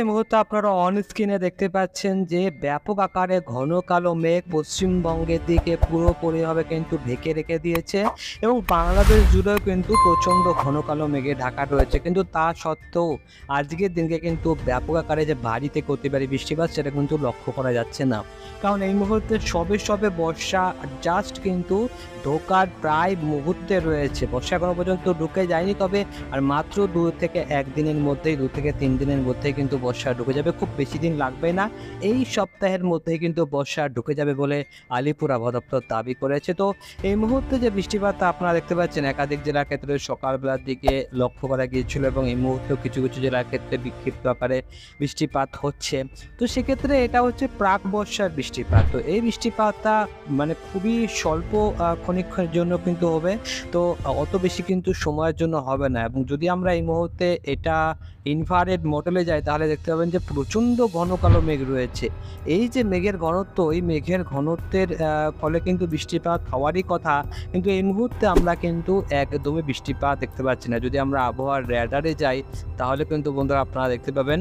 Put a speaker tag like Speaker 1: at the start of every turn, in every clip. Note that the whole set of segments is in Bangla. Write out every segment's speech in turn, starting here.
Speaker 1: এই মুহূর্তে আপনারা অন স্ক্রিনে দেখতে পাচ্ছেন যে ব্যাপক আকারে ঘন কালো মেঘ পশ্চিমবঙ্গের দিকে পুরোপুরিভাবে কিন্তু ঢেকে রেখে দিয়েছে এবং বাংলাদেশ জুড়েও কিন্তু প্রচণ্ড ঘন কালো মেঘে ঢাকা রয়েছে। কিন্তু তা সত্ত্বেও আজকের দিনকে কিন্তু ব্যাপক আকারে যে ভারী থেকে অতি ভারী বৃষ্টিপাত সেটা কিন্তু লক্ষ্য করা যাচ্ছে না। কারণ এই মুহূর্তে সবে সবে বর্ষা জাস্ট কিন্তু ঢোকার প্রায় মুহূর্তে রয়েছে। বর্ষা এখনও পর্যন্ত ঢুকে যায়নি তবে আর মাত্র দু থেকে একদিনের মধ্যেই, দু থেকে তিন দিনের মধ্যেই কিন্তু বর্ষা ঢুকে যাবে, খুব বেশি দিন লাগবে না। এই সপ্তাহের মধ্যেই কিন্তু বর্ষা ঢুকে যাবে বলে আলিপুর আবহাওয়া দপ্তর দাবি করেছে। তো এই মুহূর্তে যে বৃষ্টিপাতটা আপনারা দেখতে পাচ্ছেন, একাধিক জেলার ক্ষেত্রে সকালবেলার দিকে লক্ষ্য করা গিয়েছিল এবং এই মুহূর্তেও কিছু কিছু জেলার ক্ষেত্রে বিক্ষিপ্ত আকারে বৃষ্টিপাত হচ্ছে। তো সেক্ষেত্রে এটা হচ্ছে প্রাক বর্ষার বৃষ্টিপাত। তো এই বৃষ্টিপাতটা মানে খুবই স্বল্প ক্ষণিকের জন্য কিন্তু হবে। তো অত বেশি কিন্তু সময়ের জন্য হবে না। এবং যদি আমরা এই মুহূর্তে এটা ইনফ্রারেড মডেলে যাই তাহলে দেখতে পাবেন যে প্রচণ্ড ঘন কালো মেঘ রয়েছে। এই যে মেঘের ঘনত্ব, এই মেঘের ঘনত্বের ফলে কিন্তু বৃষ্টিপাত হওয়ারই কথা। কিন্তু এই মুহূর্তে আমরা কিন্তু একদমই বৃষ্টিপাত দেখতে পাচ্ছি না। যদি আমরা আবহাওয়ার র্যাডারে যাই, তাহলে কিন্তু বন্ধুরা আপনারা দেখতে পাবেন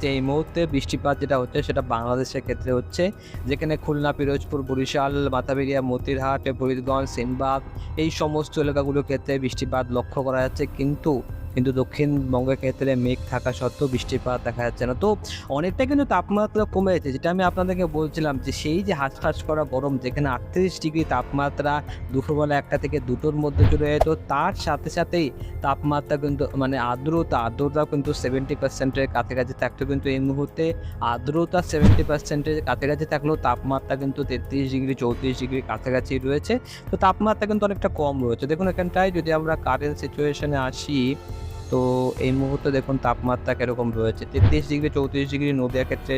Speaker 1: যে এই মুহূর্তে বৃষ্টিপাত যেটা হচ্ছে, সেটা বাংলাদেশের ক্ষেত্রে হচ্ছে। যেখানে খুলনা, পিরোজপুর, বরিশাল, মাথাবেরিয়া, মতিরহাট, ফরিদগঞ্জ, সেনবাগ, এই সমস্ত এলাকাগুলোর ক্ষেত্রে বৃষ্টিপাত লক্ষ্য করা যাচ্ছে। কিন্তু কিন্তু দক্ষিণবঙ্গের ক্ষেত্রে মেঘ থাকা সত্ত্বেও বৃষ্টিপাত দেখা যাচ্ছে না। তো অনেকটা কিন্তু তাপমাত্রা কমেছে যেটা আমি আপনাদেরকে বলছিলাম যে সেই যে হাঁসফাঁস করা গরম, যেখানে আটত্রিশ ডিগ্রি তাপমাত্রা দুপুরবেলা একটা থেকে দুটোর মধ্যে চলে যেত, তার সাথে সাথেই তাপমাত্রা কিন্তু মানে আর্দ্রতা আর্দ্রতা কিন্তু সেভেন্টি পার্সেন্টের কাছাকাছি থাকতো কিন্তু এই মুহূর্তে আর্দ্রতা সেভেন্টি পার্সেন্টের কাছাকাছি থাকলেও তাপমাত্রা কিন্তু তেত্রিশ ডিগ্রি, চৌত্রিশ ডিগ্রি কাছাকাছি রয়েছে। তো তাপমাত্রা কিন্তু অনেকটা কম রয়েছে। দেখুন এখানটায় যদি আমরা কারেন্ট সিচুয়েশনে আসি তো এই মুহূর্তে দেখুন তাপমাত্রা কীরকম রয়েছে? তেত্রিশ ডিগ্রি, চৌত্রিশ ডিগ্রি, নদিয়া ক্ষেত্রে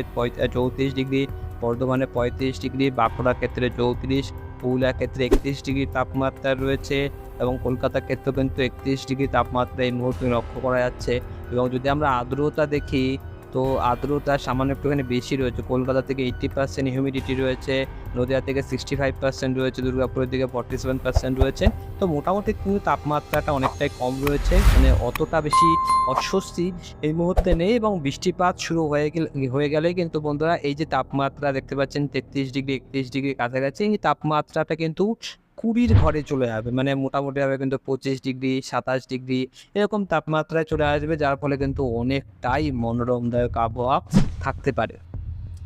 Speaker 1: চৌত্রিশ ডিগ্রি, বর্ধমানে পঁয়ত্রিশ ডিগ্রি, বাঁকুড়া ক্ষেত্রে চৌত্রিশ, পুরুলিয়া ক্ষেত্রে একত্রিশ ডিগ্রি তাপমাত্রা রয়েছে এবং কলকাতার ক্ষেত্রেও কিন্তু একত্রিশ ডিগ্রি তাপমাত্রা এই মুহূর্তে লক্ষ্য করা যাচ্ছে এবং যদি আমরা আর্দ্রতা দেখি তো আর্দ্রতা সামান্য একটুখানি বেশি রয়েছে। কলকাতা থেকে এইট্টি পার্সেন্ট হিউমিডিটি রয়েছে। নদিয়া থেকে সিক্সটি ফাইভ পার্সেন্ট রয়েছে, দুর্গাপুরের দিকে ফর্টি সেভেন পার্সেন্ট রয়েছে। তো মোটামুটি কিন্তু তাপমাত্রাটা অনেকটাই কম রয়েছে। মানে অতটা বেশি অস্বস্তি এই মুহূর্তে নেই এবং বৃষ্টিপাত শুরু হয়ে গেলে, হয়ে গেলেই কিন্তু বন্ধুরা এই যে তাপমাত্রা দেখতে পাচ্ছেন তেত্রিশ ডিগ্রি, একত্রিশ ডিগ্রি কাছাকাছি, এই তাপমাত্রাটা কিন্তু কুড়ির ঘরে চলে যাবে মানে মোটামুটি হবে কিন্তু পঁচিশ ডিগ্রি, সাতাশ ডিগ্রি এরকম তাপমাত্রায় চলে আসবে, যার ফলে কিন্তু অনেকটাই মনোরমদায়ক আবহাওয়া থাকতে পারে।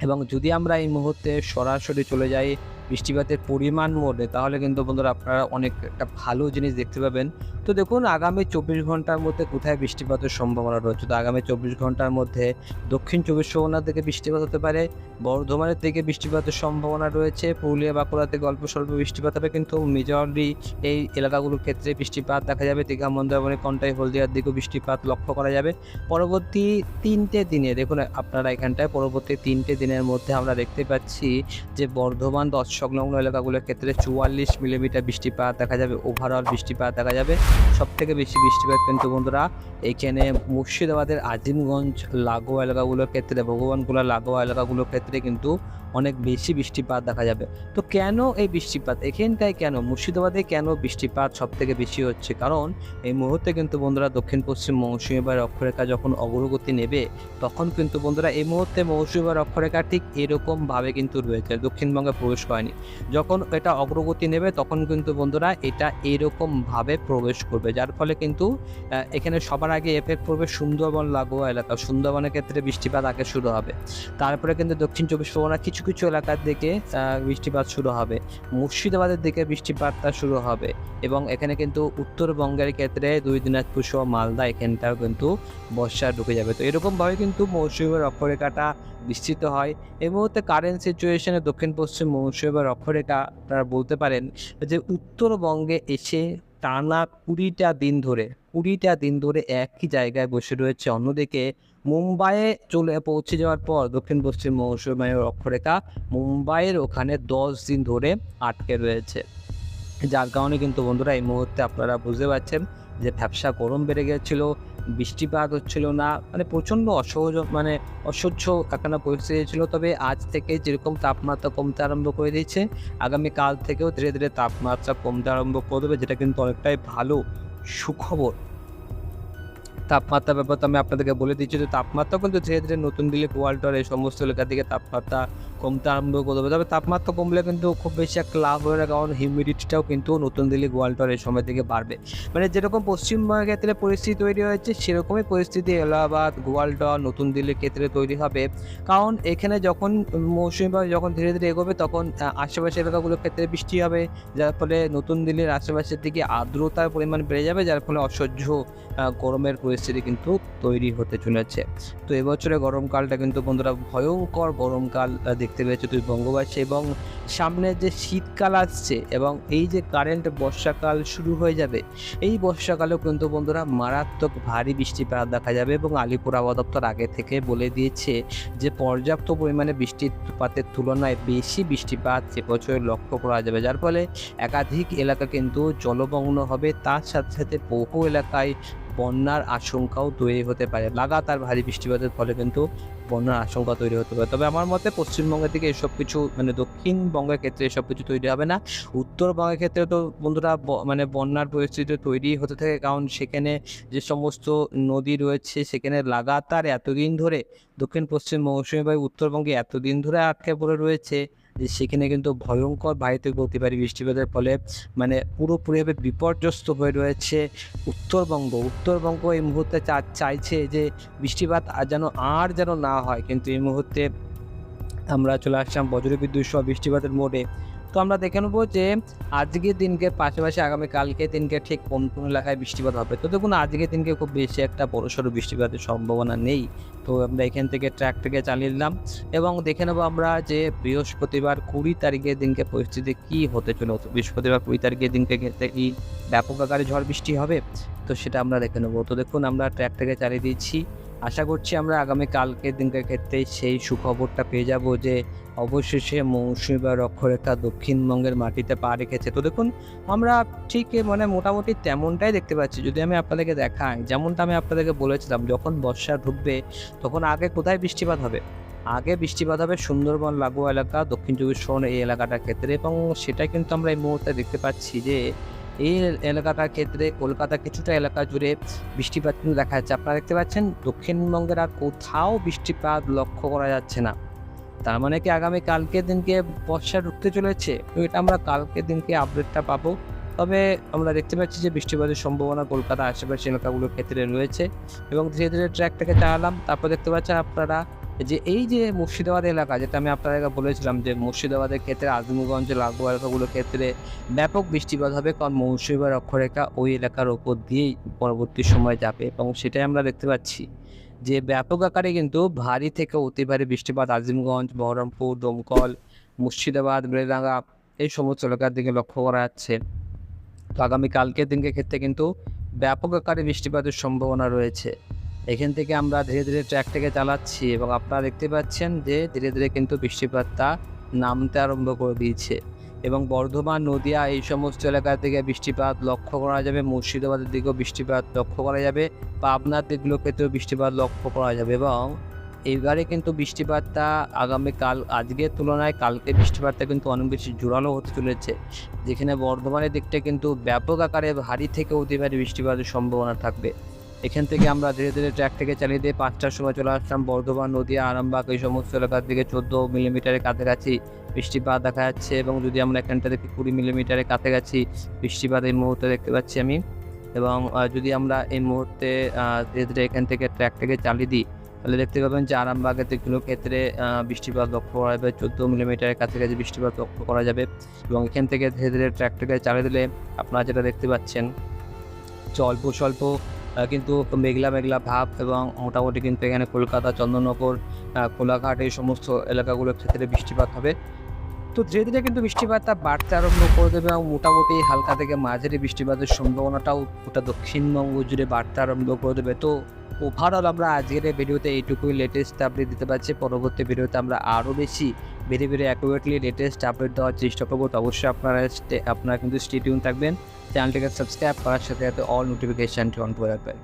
Speaker 1: এবং যদি আমরা এই মুহূর্তে সরাসরি চলে যাই বৃষ্টিপাতের পরিমাণ মোডে তাহলে কিন্তু বন্ধুরা আপনারা অনেক একটা ভালো জিনিস দেখতে পাবেন। তো দেখুন, আগামী চব্বিশ ঘণ্টার মধ্যে কোথায় বৃষ্টিপাতের সম্ভাবনা রয়েছে? তো আগামী চব্বিশ ঘণ্টার মধ্যে দক্ষিণ চব্বিশ পরগনার থেকে বৃষ্টিপাত হতে পারে, বর্ধমানের থেকে বৃষ্টিপাতের সম্ভাবনা রয়েছে, পুরুলিয়া বাঁকুড়া থেকে অল্প স্বল্প বৃষ্টিপাত হবে, কিন্তু মেজরলি এই এলাকাগুলোর ক্ষেত্রে বৃষ্টিপাত দেখা যাবে। দীঘা, মন্দারমণি, কন্টাই, হলদিয়ার দিকেও বৃষ্টিপাত লক্ষ্য করা যাবে। পরবর্তী তিনটে দিনে, দেখুন আপনারা এখানটায় পরবর্তী তিনটে দিনের মধ্যে আমরা দেখতে পাচ্ছি যে বর্ধমান, দশ সংলগ্ন এলাকাগুলোর ক্ষেত্রে চুয়াল্লিশ মিলিমিটার বৃষ্টিপাত দেখা যাবে। ওভারঅল বৃষ্টিপাত দেখা যাবে। সব থেকে বেশি বৃষ্টিপাত কিন্তু বন্ধুরা এইখানে মুর্শিদাবাদের আজিমগঞ্জ, লাগোয়া এলাকাগুলোর ক্ষেত্রে ভগবানগুলা লাগোয়া এলাকাগুলোর ক্ষেত্রে কিন্তু অনেক বেশি বৃষ্টিপাত দেখা যাবে। তো কেন এই বৃষ্টিপাত? এখানটায় কেন? মুর্শিদাবাদে কেন বৃষ্টিপাত সব থেকে বেশি হচ্ছে? কারণ এই মুহূর্তে কিন্তু বন্ধুরা দক্ষিণ পশ্চিম মৌসুমী বা অক্ষরেখা যখন অগ্রগতি নেবে, তখন কিন্তু বন্ধুরা এই মুহূর্তে মৌসুমী বা অক্ষরেখা ঠিক এরকমভাবে কিন্তু রয়েছে। দক্ষিণবঙ্গে প্রবেশ করেনি। যখন এটা অগ্রগতি নেবে, তখন কিন্তু বন্ধুরা এটা এরকমভাবে প্রবেশ করবে। যার ফলে কিন্তু এখানে সবার আগে এফেক্ট পড়বে সুন্দরবন, লাগোয়া এলাকা, সুন্দরবনের ক্ষেত্রে বৃষ্টিপাত আগে শুরু হবে। তারপরে কিন্তু দক্ষিণ চব্বিশ পরগনা কিছু কিছু এলাকার দিকে বৃষ্টিপাত শুরু হবে। মুর্শিদাবাদের দিকে বৃষ্টিপাতটা শুরু হবে এবং এখানে কিন্তু উত্তরবঙ্গের ক্ষেত্রে দুই, দিনাজপুর সহ মালদা এখানটাও কিন্তু বর্ষা ঢুকে যাবে। তো এরকমভাবে কিন্তু মৌসুমের অক্ষরেখাটা বিস্তৃত হয়। এই মুহূর্তে কারেন্ট সিচুয়েশনে দক্ষিণ পশ্চিম মৌসুমের অক্ষরেখা আপনারা বলতে পারেন যে উত্তরবঙ্গে এসে টানা কুড়িটা দিন ধরে, কুড়িটা দিন ধরে একই জায়গায় বসে রয়েছে। অন্যদিকে মুম্বাইয়ে চলে পৌঁছে যাওয়ার পর দক্ষিণ পশ্চিম মৌসুমের অক্ষরেখা মুম্বাইয়ের ওখানে দশ দিন ধরে আটকে রয়েছে। যার কারণে কিন্তু বন্ধুরা এই মুহূর্তে আপনারা বুঝতে পারছেন যে ব্যবসা গরম বেড়ে গেছিল। বৃষ্টিপাত হচ্ছিল না মানে প্রচণ্ড অসহজ মানে অসহ্য একখানা পরিস্থিতি ছিল। তবে আজ থেকে যেরকম তাপমাত্রা কমতে আরম্ভ করে দিয়েছে আগামী কাল থেকেও ধীরে ধীরে তাপমাত্রা কমতে আরম্ভ করবে যেটা কিন্তু অনেকটাই ভালো সুখবর। তাপমাত্রা ব্যাপার তো আমি আপনাদেরকে বলে দিচ্ছি যে তাপমাত্রা কিন্তু ধীরে ধীরে নতুন দিল্লি কোয়াল্টার এই সমস্ত এলাকার দিকে তাপমাত্রা কমতে আরম্ভ করবে তবে তাপমাত্রা কমলে কিন্তু খুব বেশি একটা লাভ হবে না কারণ হিউমিডিটিটাও কিন্তু নতুন দিল্লি গোয়ালটর এই সময় থেকে বাড়বে। মানে যেরকম পশ্চিমবঙ্গের ক্ষেত্রে পরিস্থিতি তৈরি হয়েছে সেরকমই পরিস্থিতি এলাহাবাদ গোয়ালটর নতুন দিল্লির ক্ষেত্রে তৈরি হবে। কারণ এখানে যখন মৌসুমি বায়ু যখন ধীরে ধীরে এগোবে তখন আশেপাশের এলাকাগুলোর ক্ষেত্রে বৃষ্টি হবে যার ফলে নতুন দিল্লির আশেপাশের দিকে আর্দ্রতার পরিমাণ বেড়ে যাবে যার ফলে অসহ্য গরমের পরিস্থিতি কিন্তু তৈরি হতে চলেছে। তো এবছরে গরমকালটা কিন্তু বন্ধুরা ভয়ঙ্কর গরমকাল আহ, দেখতে পেয়েছ তুই বঙ্গবাসী এবং সামনে যে শীতকাল আসছে এবং এই যে কারেন্ট বর্ষাকাল শুরু হয়ে যাবে, এই বর্ষাকালেও কিন্তু বন্ধুরা মারাত্মক ভারী বৃষ্টিপাত দেখা যাবে এবং আলিপুর আবহাওয়া দপ্তর আগে থেকে বলে দিয়েছে যে পর্যাপ্ত পরিমাণে বৃষ্টিপাতের তুলনায় বেশি বৃষ্টিপাত এবছর লক্ষ্য করা যাবে। যার ফলে একাধিক এলাকা কিন্তু জলমগ্ন হবে, তার সাথে সাথে বহু এলাকায় বন্যার আশঙ্কাও তৈরি হতে পারে। লাগাতার ভারী বৃষ্টিপাতের ফলে কিন্তু বন্যার আশঙ্কা তৈরি হতে পারে। তবে আমার মতে পশ্চিমবঙ্গের দিকে এসব কিছু মানে দক্ষিণবঙ্গের ক্ষেত্রে এসব কিছু তৈরি হবে না। উত্তরবঙ্গের ক্ষেত্রে তো বন্ধুরা মানে বন্যার পরিস্থিতি তৈরি হতে থাকে, কারণ সেখানে যে সমস্ত নদী রয়েছে, সেখানে লাগাতার এতদিন ধরে দক্ষিণ, পশ্চিম, মৌসুমী বায়ু উত্তরবঙ্গে এতদিন ধরে আটকে পড়ে রয়েছে যে সেখানে কিন্তু ভয়ঙ্কর ভারী পারি বৃষ্টিপাতের ফলে মানে পুরোপুরিভাবে বিপর্যস্ত হয়ে রয়েছে উত্তরবঙ্গ। উত্তরবঙ্গ এই মুহূর্তে চাইছে যে বৃষ্টিপাত আর যেন আর যেন না হয়, কিন্তু এই মুহূর্তে আমরা চলে আসলাম বজ্রবিদ্যুৎ সহ বৃষ্টিপাতের মোড়ে। তো আমরা দেখে নেব যে আজকের দিনকে পাশাপাশি আগামী কালকে দিনকে ঠিক কোন কোন এলাকায় বৃষ্টিপাত হবে? তো দেখুন, আজকের দিনকে খুব বেশি একটা বড়সড় বৃষ্টিপাতের সম্ভাবনা নেই। তো আমরা এখান থেকে ট্র্যাক থেকে চালিয়ে নিলাম এবং দেখে নেব আমরা যে বৃহস্পতিবার কুড়ি তারিখের দিনকে পরিস্থিতি কি হতে চলে বৃহস্পতিবার কুড়ি তারিখের দিনকে ক্ষেত্রে কি ব্যাপক আকারে ঝড় বৃষ্টি হবে? তো সেটা আমরা দেখে নেব। তো দেখুন, আমরা ট্র্যাক থেকে চালিয়ে দিচ্ছি আশা করছি আমরা আগামী কালকের দিনকার ক্ষেত্রে সেই সুখবরটা পেয়ে যাব যে অবশেষে মৌসুমি বা রক্ষরেখা দক্ষিণবঙ্গের মাটিতে পা রেখেছে। তো দেখুন, আমরা ঠিক মানে মোটামুটি তেমনটাই দেখতে পাচ্ছি। যদি আমি আপনাদেরকে দেখাই, যেমনটা আমি আপনাদেরকে বলেছিলাম, যখন বর্ষা ঢুকবে, তখন আগে কোথায় বৃষ্টিপাত হবে? আগে বৃষ্টিপাত হবে সুন্দরবন, লাগোয়া এলাকা, দক্ষিণ চব্বিশ পরগনা এই এলাকাটার ক্ষেত্রে এবং সেটা কিন্তু আমরা এই মুহূর্তে দেখতে পাচ্ছি যে এই এলাকাটার ক্ষেত্রে কলকাতা কিছুটা এলাকা জুড়ে বৃষ্টিপাত কিন্তু দেখা যাচ্ছে। আপনারা দেখতে পাচ্ছেন দক্ষিণবঙ্গের আর কোথাও বৃষ্টিপাত লক্ষ্য করা যাচ্ছে না। তার মানে কি আগামী কালকের দিনকে বর্ষা ঢুকতে চলেছে? তো এটা আমরা কালকের দিনকে আপডেটটা পাবো। তবে আমরা দেখতে পাচ্ছি যে বৃষ্টিপাতের সম্ভাবনা কলকাতা আশেপাশে এলাকাগুলোর ক্ষেত্রে রয়েছে এবং ধীরে ধীরে ট্র্যাকটাকে চালালাম। তারপর দেখতে পাচ্ছেন আপনারা যে এই যে মুর্শিদাবাদ এলাকা, যেটা আমি আপনাদেরকে বলেছিলাম যে মুর্শিদাবাদের ক্ষেত্রে আজমগঞ্জ লাগোয়া এলাকাগুলোর ক্ষেত্রে ব্যাপক বৃষ্টিপাত হবে, কারণ মৌসুমী বা অক্ষরেখা ওই এলাকার ওপর দিয়েই পরবর্তী সময় যাবে এবং সেটাই আমরা দেখতে পাচ্ছি যে ব্যাপক আকারে কিন্তু ভারী থেকে অতি ভারী বৃষ্টিপাত আজিমগঞ্জ, বহরমপুর, দমকল, মুর্শিদাবাদ বেড়াঙ্গা এই সমস্ত এলাকার দিকে লক্ষ্য করা যাচ্ছে। তো আগামী কালকের দিনকে ক্ষেত্রে কিন্তু ব্যাপক আকারে বৃষ্টিপাতের সম্ভাবনা রয়েছে। এখান থেকে আমরা ধীরে ধীরে ট্র্যাকটাকে চালাচ্ছি এবং আপনারা দেখতে পাচ্ছেন যে ধীরে ধীরে কিন্তু বৃষ্টিপাতটা নামতে আরম্ভ করে দিয়েছে। এবং বর্ধমান, নদিয়া এই সমস্ত এলাকা থেকে বৃষ্টিপাত লক্ষ্য করা যাবে, মুর্শিদাবাদের দিকেও বৃষ্টিপাত লক্ষ্য করা যাবে, পাবনার দিকগুলো ক্ষেত্রেও বৃষ্টিপাত লক্ষ্য করা যাবে এবং এইবারে কিন্তু বৃষ্টিপাতটা আগামী কাল, আজকের তুলনায় কালকে বৃষ্টিপাতটা কিন্তু অনেক বেশি জোরালো হতে চলেছে। যেখানে বর্ধমানের দিকটা কিন্তু ব্যাপক আকারে ভারী থেকে অতি বৃষ্টিপাতের সম্ভাবনা থাকবে। এখান থেকে আমরা ধীরে ধীরে ট্র্যাক থেকে চালিয়ে দিয়ে পাঁচটার সময় চলে আসলাম বর্ধমান, নদীয়া, আরামবাগ, এই সমস্ত এলাকার দিকে চোদ্দ মিলিমিটারের কাছাকাছি বৃষ্টিপাত দেখা যাচ্ছে এবং যদি আমরা এখানটা দেখি কুড়ি মিলিমিটারের কাছাকাছি বৃষ্টিপাত এই মুহূর্তে দেখতে পাচ্ছি আমি এবং যদি আমরা এই মুহূর্তে ধীরে ধীরে এখান থেকে ট্র্যাক থেকে চালিয়ে দিই, তাহলে দেখতে পাবেন যে আরামবাগের দিকগুলো ক্ষেত্রে বৃষ্টিপাত লক্ষ্য করা যাবে, চোদ্দ মিলিমিটারের কাছাকাছি বৃষ্টিপাত লক্ষ্য করা যাবে এবং এখান থেকে ধীরে ধীরে ট্র্যাক থেকে চালিয়ে দিলে আপনারা যেটা দেখতে পাচ্ছেন যে অল্প স্বল্প কিন্তু মেঘলা মেঘলা ভাব এবং মোটামুটি কিন্তু এখানে কলকাতা, চন্দননগর কোলাঘাট এই সমস্ত এলাকাগুলোর ক্ষেত্রে বৃষ্টিপাত হবে। তো ধীরে ধীরে কিন্তু বৃষ্টিপাতটা বাড়তে আরম্ভ করে দেবে এবং মোটামুটি হালকা থেকে মাঝারি বৃষ্টিপাতের সম্ভাবনাটাও গোটা দক্ষিণবঙ্গ জুড়ে বাড়তে আরম্ভ করে দেবে। তো ওভারঅল আমরা আজকের ভিডিওতে এইটুকুই লেটেস্ট আপডেট দিতে পারছি। পরবর্তী ভিডিওতে আমরা আরও বেশি বেড়ে বেড়ে অ্যাকুরেটলি লেটেস্ট আপডেট দেওয়ার চেষ্টা করব। তো অবশ্যই আপনারা আপনারা কিন্তু স্টেটিউন থাকবেন। চ্যানেলটিকে সাবস্ক্রাইব করার সাথে সাথে অল নোটিফিকেশানটি অন করে রাখবেন